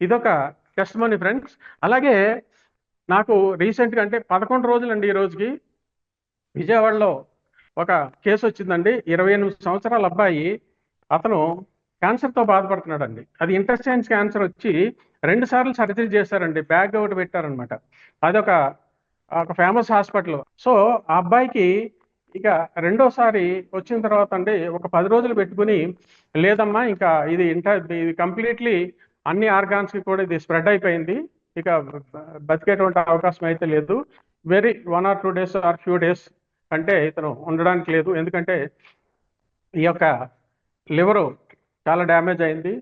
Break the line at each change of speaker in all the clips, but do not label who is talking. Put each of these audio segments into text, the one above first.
ఇదొక test money friends అలాగే నాకు రీసెంట్గా అంటే పదకొండు రోజులండి ఈ రోజుకి విజయవాడలో ఒక కేసు వచ్చిందండి. ఇరవై ఎనిమిది సంవత్సరాల అబ్బాయి అతను క్యాన్సర్తో బాధపడుతున్నాడండి. అది ఇంటెస్టైన్స్ క్యాన్సర్ వచ్చి రెండు సార్లు సర్జరీ చేశారండి. బ్యాగ్ ఒకటి పెట్టారనమాట అదొక ఒక ఫేమస్ హాస్పిటల్ సో ఆ అబ్బాయికి ఇక రెండోసారి వచ్చిన తర్వాత అండి ఒక పది రోజులు పెట్టుకుని లేదమ్మా ఇంకా ఇది ఇంటర్ ఇది కంప్లీట్లీ అన్ని ఆర్గాన్స్కి కూడా ఇది స్ప్రెడ్ అయిపోయింది. ఇక బతికేటువంటి అవకాశం అయితే లేదు. Very one or two days or few days అంటే ఇతను ఉండడానికి లేదు. ఎందుకంటే ఈ యొక్క లివరు చాలా డ్యామేజ్ అయింది.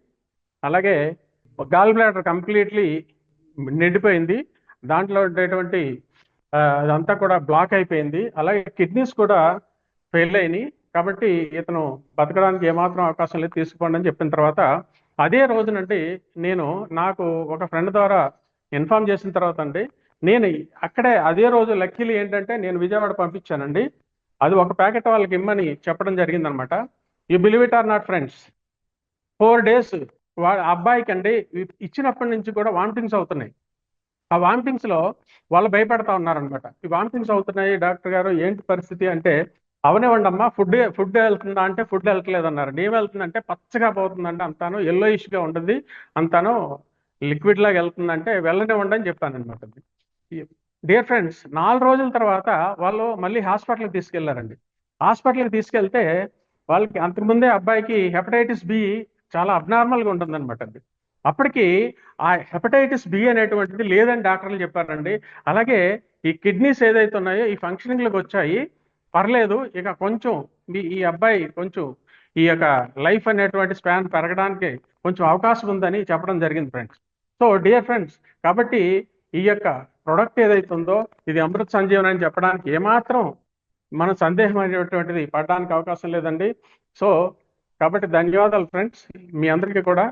అలాగే గాల్ బ్లాడర్ కంప్లీట్లీ నిండిపోయింది. దాంట్లో ఉండేటువంటి అదంతా కూడా బ్లాక్ అయిపోయింది. అలాగే కిడ్నీస్ కూడా ఫెయిల్ అయినాయి. కాబట్టి ఇతను బతకడానికి ఏమాత్రం అవకాశం లేదు. తీసుకోండి అని చెప్పిన తర్వాత అదే రోజునండి నేను నాకు ఒక ఫ్రెండ్ ద్వారా ఇన్ఫార్మ్ చేసిన తర్వాత అండి నేను అక్కడే అదే రోజు లక్కీలు ఏంటంటే నేను విజయవాడ పంపించానండి. అది ఒక ప్యాకెట్ వాళ్ళకి ఇమ్మని చెప్పడం జరిగిందనమాట. You believe it or not friends. Four days వా అబ్బాయికి అండి ఇచ్చినప్పటి నుంచి కూడా వామిటింగ్స్ అవుతున్నాయి. ఆ వామిటింగ్స్లో వాళ్ళు భయపడతా ఉన్నారనమాట. ఈ వామిటింగ్స్ అవుతున్నాయి డాక్టర్ గారు ఏంటి పరిస్థితి అంటే అవనివ్వండి అమ్మా ఫుడ్ ఫుడ్ వెళ్తుందా అంటే ఫుడ్ వెళ్తలేదన్నారు. ఏం వెళ్తుందంటే పచ్చగా పోతుందంటే అంతాను ఎల్లోయిష్గా ఉంటుంది అంతాను లిక్విడ్ లాగా వెళ్తుందంటే వెళ్ళనివ్వండి అని చెప్పాను అనమాట డియర్ ఫ్రెండ్స్ నాలుగు రోజుల తర్వాత వాళ్ళు మళ్ళీ హాస్పిటల్కి తీసుకెళ్ళారండి. హాస్పిటల్కి తీసుకెళ్తే వాళ్ళకి అంతకుముందే అబ్బాయికి హెపటైటిస్ బి చాలా అబ్నార్మల్గా ఉంటుందన్నమాట అండి. అప్పటికి ఆ హెపటైటిస్ బి అనేటువంటిది లేదని డాక్టర్లు చెప్పారండి. అలాగే ఈ కిడ్నీస్ ఏదైతే ఉన్నాయో ఈ ఫంక్షనింగ్లకు వచ్చాయి పర్లేదు ఇక కొంచెం మీ ఈ అబ్బాయి కొంచెం ఈ యొక్క లైఫ్ అనేటువంటి స్పాన్ పెరగడానికి కొంచెం అవకాశం ఉందని చెప్పడం జరిగింది ఫ్రెండ్స్. సో డియర్ ఫ్రెండ్స్ కాబట్టి ఈ యొక్క ప్రొడక్ట్ ఏదైతే ఉందో ఇది అమృత్ సంజీవన్ అని చెప్పడానికి ఏమాత్రం మన సందేహం అనేటువంటిది పడడానికి అవకాశం లేదండి. సో కాబట్టి ధన్యవాదాలు ఫ్రెండ్స్. మీ అందరికీ కూడా